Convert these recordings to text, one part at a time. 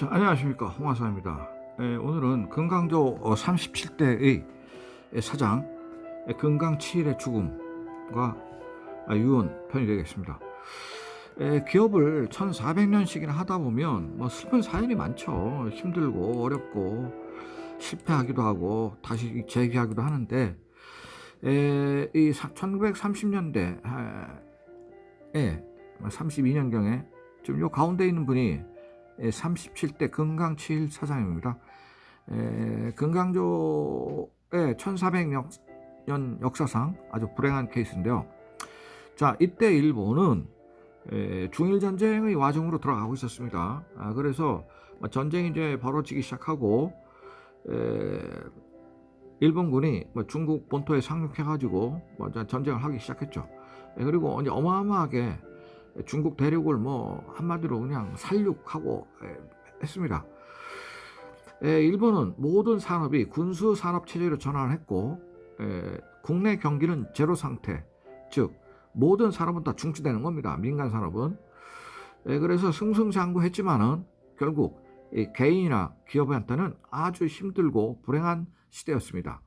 자, 안녕하십니까. 홍화사입니다. 에, 오늘은 금강조 37대의 사장 에, 금강치일의 죽음과 아, 유언 편이 되겠습니다. 에, 기업을 1400년씩이나 하다 보면 뭐 슬픈 사연이 많죠. 힘들고 어렵고 실패하기도 하고 다시 재기하기도 하는데 에, 이 1930년대에 32년경에 지금 요 가운데 있는 분이 37대 금강칠 사장입니다. 에, 금강조의 1400년 역사상 아주 불행한 케이스인데요. 자, 이때 일본은 에, 중일 전쟁의 와중으로 들어가고 있었습니다. 아, 그래서 뭐 전쟁이 이제 벌어지기 시작하고 에, 일본군이 뭐 중국 본토에 상륙해가지고 뭐 전쟁을 하기 시작했죠. 에, 그리고 이제 어마어마하게 중국 대륙을 뭐 한마디로 그냥 살육하고 했습니다. 일본은 모든 산업이 군수 산업 체제로 전환을 했고 국내 경기는 제로 상태, 즉 모든 산업은 다 중지되는 겁니다. 민간 산업은. 그래서 승승장구했지만은 결국 개인이나 기업한테는 아주 힘들고 불행한 시대였습니다.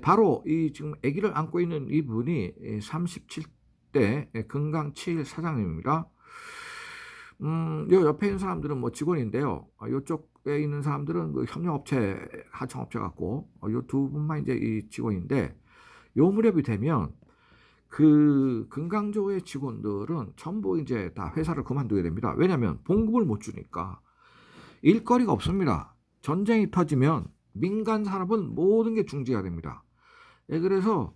바로 이 지금 아기를 안고 있는 이분이 37 때 금강칠 사장님입니다. 음, 요 옆에 있는 사람들은 뭐 직원인데요. 요쪽에 있는 사람들은 그 협력업체, 하청업체 같고, 요 두 분만 이제 이 직원인데, 요 무렵이 되면 그 금강조의 직원들은 전부 이제 다 회사를 그만두게 됩니다. 왜냐하면 봉급을 못 주니까 일거리가 없습니다. 전쟁이 터지면 민간 산업은 모든 게 중지가 됩니다. 예, 그래서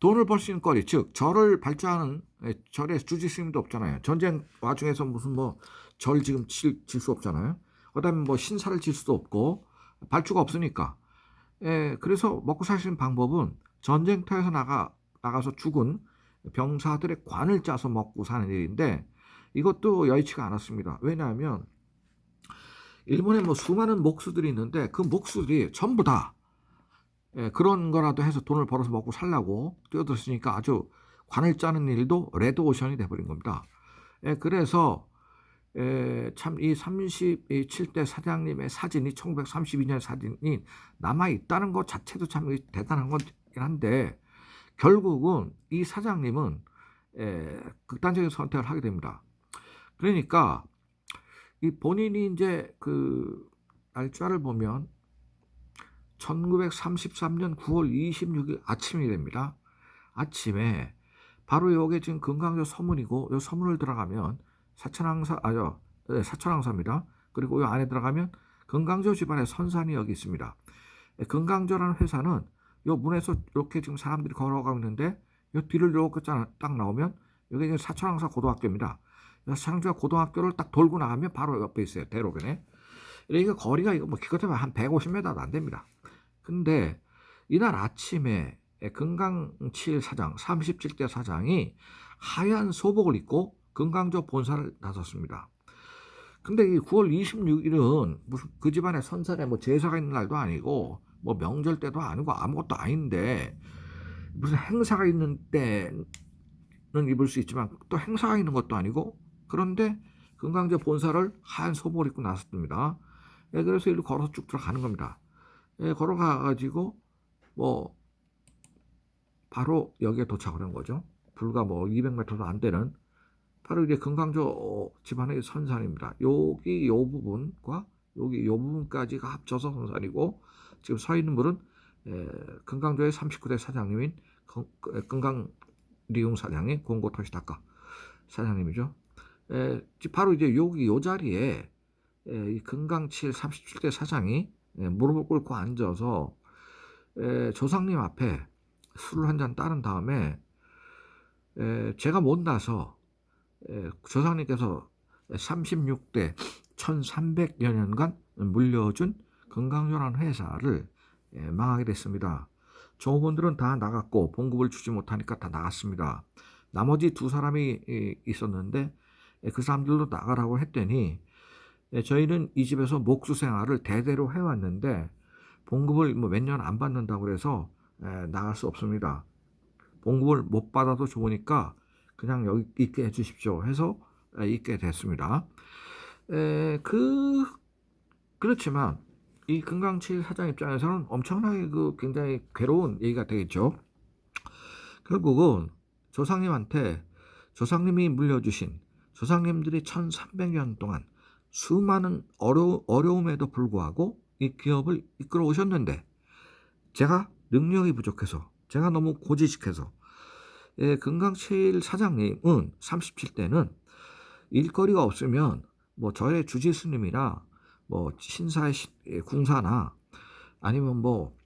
돈을 벌 수 있는 거리, 즉 절을 발주하는 예, 절에 주지 스님도 없잖아요. 전쟁 와중에서 무슨 뭐 절 지금 질 수 없잖아요. 그다음에 뭐 신사를 질 수도 없고 발주가 없으니까. 예, 그래서 먹고 있는 방법은 전쟁터에서 나가 나가서 죽은 병사들의 관을 짜서 먹고 사는 일인데 이것도 여의치가 않았습니다. 왜냐하면 일본에 뭐 수많은 목수들이 있는데 그 목수들이 전부 다 예, 그런 거라도 해서 돈을 벌어서 먹고 살라고 뛰어들었으니까 아주 관을 짜는 일도 레드오션이 돼버린 겁니다. 예, 그래서 예, 참이 37대 사장님의 사진이 1932년 사진이 남아 있다는 것 자체도 참 대단한 거긴 한데 결국은 이 사장님은 예, 극단적인 선택을 하게 됩니다. 그러니까 이 본인이 이제 그 날짜를 보면 1933년 9월 26일 아침이 됩니다. 아침에 바로 여기 지금 금강조 서문이고 이 서문을 들어가면 사천항사 아요 네, 사천항사입니다. 그리고 이 안에 들어가면 금강조 집안의 선산이 여기 있습니다. 네, 금강조라는 회사는 이 문에서 이렇게 지금 사람들이 걸어가고 있는데 이 뒤를 이렇게 딱 나오면 여기 이제 사천항사 고등학교입니다. 사천항사 고등학교를 딱 돌고 나가면 바로 옆에 있어요. 대로변에. 이게 거리가 이거 뭐 기껏해면 한 150m도 안 됩니다. 근데 이날 아침에 금강칠 사장 37대 사장이 하얀 소복을 입고 금강조 본사를 나섰습니다. 근데 이 9월 26일은 무슨 그 집안에 선산에 뭐 제사가 있는 날도 아니고 뭐 명절 때도 아니고 아무것도 아닌데 무슨 행사가 있는 때는 입을 수 있지만 또 행사가 있는 것도 아니고 그런데 금강조 본사를 하얀 소복을 입고 나섰습니다. 예, 그래서 일로 걸어서 쭉 들어가는 겁니다. 예, 걸어가 가지고 뭐 바로 여기에 도착을 한 거죠. 불과 뭐 200m도 안 되는 바로 이제 금강조 집안의 선산입니다. 여기 요 부분과 여기 요 부분까지가 합쳐서 선산이고 지금 서 있는 분은 에, 금강조의 39대 사장님인 금강리용 사장님 공고 토시다카 사장님이죠. 에, 바로 이제 여기 요 자리에 에, 이 금강칠 37대 사장이 예, 무릎을 꿇고 앉아서 예, 조상님 앞에 술을 한 잔 따른 다음에 예, 제가 못 나서 조상님께서 36대 1300여 년간 물려준 건강조라는 회사를 망하게 됐습니다. 종업원들은 다 나갔고 봉급을 주지 못하니까 다 나갔습니다. 나머지 두 사람이 있었는데 그 사람들도 나가라고 했더니 예, 저희는 이 집에서 목수 생활을 대대로 해왔는데 봉급을 뭐 몇 년 안 받는다고 그래서 예, 나갈 수 없습니다. 봉급을 못 받아도 좋으니까 그냥 여기 있게 해주십시오 해서 예, 있게 됐습니다. 에, 그 그렇지만 이 금강칠 사장 입장에서는 엄청나게 그 굉장히 괴로운 얘기가 되겠죠. 결국은 조상님한테 조상님이 물려주신 조상님들이 1300년 동안 수많은 어려, 어려움에도 불구하고 이 기업을 이끌어 오셨는데 제가 능력이 부족해서 제가 너무 고지식해서 예, 금강칠 사장님은 37대는 일거리가 없으면 뭐 저의 주지스님이나 뭐 신사의 시- 예, 궁사나 아니면 뭐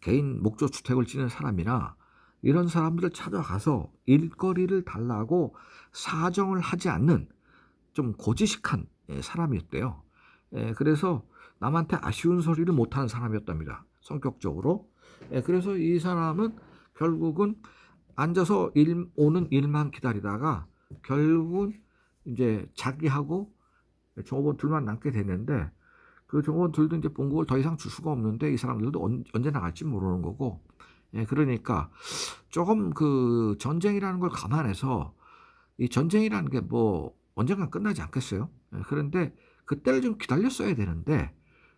개인 목조 주택을 지는 사람이나 이런 사람들을 찾아가서 일거리를 달라고 사정을 하지 않는 좀 고지식한 예, 사람이었대요. 예, 그래서 남한테 아쉬운 소리를 못하는 사람이었답니다. 성격적으로. 예, 그래서 이 사람은 결국은 앉아서 일, 오는 일만 기다리다가 결국은 이제 자기하고 종업원들만 남게 됐는데 그 종업원들도 이제 봉급을 더 이상 줄 수가 없는데 이 사람들도 언, 언제 나갈지 모르는 거고 예, 그러니까 조금 그 전쟁이라는 걸 감안해서 이 전쟁이라는 게 뭐 언젠가 끝나지 않겠어요. 예, 그런데 그때를 좀 기다렸어야 되는데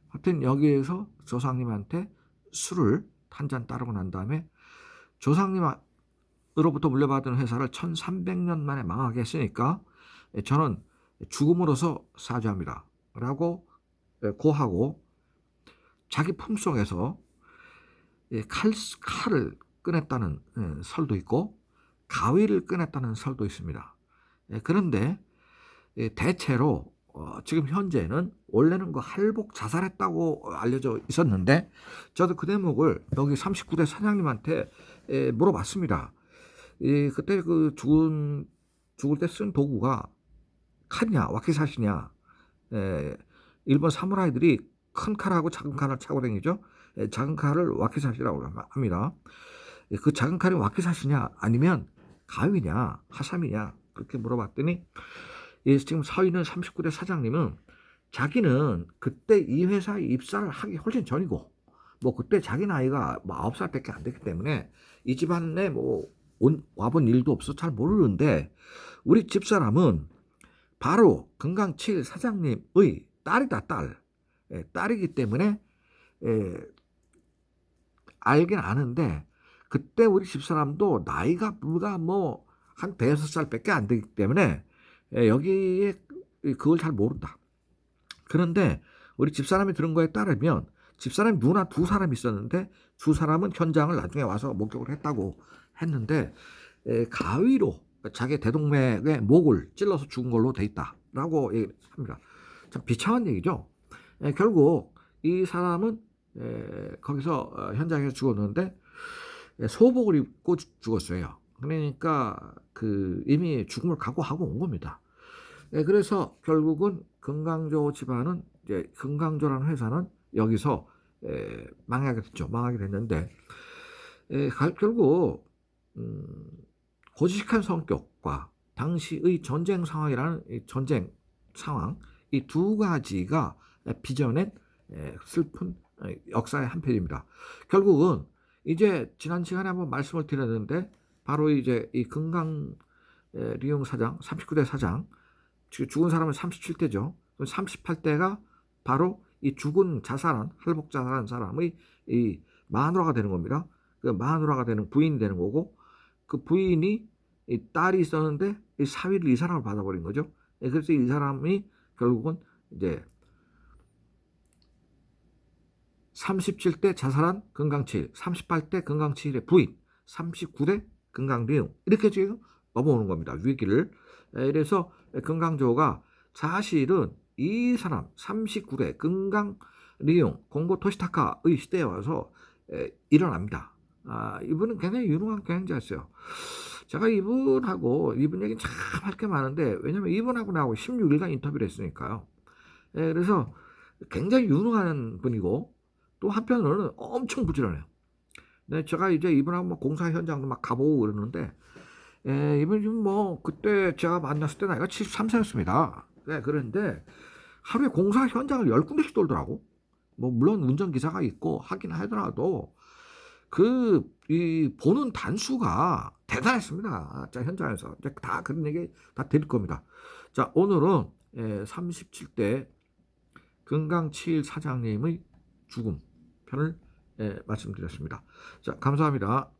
하여튼 여기에서 조상님한테 술을 한 잔 따르고 난 다음에 조상님으로부터 물려받은 회사를 1300년 만에 망하게 했으니까 예, 저는 죽음으로서 사죄합니다. 라고 예, 고하고 자기 품속에서 예, 칼, 칼을 꺼냈다는 예, 설도 있고 가위를 꺼냈다는 설도 있습니다. 예, 그런데 예, 대체로 어, 지금 현재는 원래는 그 할복 자살했다고 알려져 있었는데 저도 그 대목을 여기 39대 사장님한테 예, 물어봤습니다. 예, 그때 그 죽은 죽을 때 쓴 도구가 칼이냐 와키사시냐 예, 일본 사무라이들이 큰 칼하고 작은 칼을 차고 다니죠. 예, 작은 칼을 와키사시라고 합니다. 예, 그 작은 칼이 와키사시냐 아니면 가위냐 하삼이냐 그렇게 물어봤더니 예, 지금 서 있는 39대 사장님은 자기는 그때 이 회사에 입사를 하기 훨씬 전이고 뭐 그때 자기 나이가 뭐 9살밖에 안 됐기 때문에 이 집안에 뭐 온, 와본 일도 없어 잘 모르는데 우리 집사람은 바로 금강칠 사장님의 딸이다 딸. 예, 딸이기 때문에 예, 알긴 아는데 그때 우리 집사람도 나이가 불과 뭐 한 대여섯 살밖에 안 되기 때문에 예, 여기에 그걸 잘 모른다. 그런데 우리 집사람이 들은 거에 따르면 집사람이 누나 두 사람 있었는데 두 사람은 현장을 나중에 와서 목격을 했다고 했는데 에, 가위로 자기 대동맥의 목을 찔러서 죽은 걸로 돼 있다라고 합니다. 참 비참한 얘기죠. 에, 결국 이 사람은 에, 거기서 어, 현장에서 죽었는데 에, 소복을 입고 죽- 죽었어요. 그러니까 그 이미 죽음을 각오하고 온 겁니다. 예, 그래서 결국은 금강조 집안은 이제 금강조라는 회사는 여기서 에, 망하게 됐죠. 망하게 됐는데 에, 가- 결국 음, 고지식한 성격과 당시의 전쟁 상황이라는 이 전쟁 상황 이 두 가지가 빚어낸 에, 슬픈 에, 역사의 한 편입니다. 결국은 이제 지난 시간에 한번 말씀을 드렸는데 바로 이제 이 금강 에, 리용 사장 39대 사장 죽은 사람은 37대죠. 38대가 바로 이 죽은 자살한 할복 자살한 사람의 이 마누라가 되는 겁니다. 그 마누라가 되는 부인이 되는 거고 그 부인이 이 딸이 있었는데 이 사위를 이 사람을 받아버린 거죠. 예, 그래서 이 사람이 결국은 이제 37대 자살한 금강칠, 38대 금강칠의 부인, 39대 금강리용 이렇게 지금 넘어오는 겁니다. 위기를. 에, 그래서 금강조가 사실은 이 사람 39대 금강리용 공고 토시타카의 시대에 와서 에, 일어납니다. 아, 이분은 굉장히 유능한 경영자였어요. 제가 이분하고 이분 얘기 참할 게 많은데 왜냐면 이분하고 나하고 16일간 인터뷰를 했으니까요. 예, 그래서 굉장히 유능한 분이고 또 한편으로는 엄청 부지런해요. 네, 제가 이제 이분하고 뭐 공사 현장도 막 가보고 그러는데 예, 이분이 뭐 그때 제가 만났을 때 나이가 73세였습니다. 네, 그런데 하루에 공사 현장을 열 군데씩 돌더라고. 뭐 물론 운전 기사가 있고 하긴 하더라도 그 이 보는 단수가 대단했습니다. 자 현장에서 이제 다 그런 얘기 다 드릴 겁니다. 자 오늘은 에, 37대 건강치일 사장님의 죽음 편을 에, 말씀드렸습니다. 자, 감사합니다.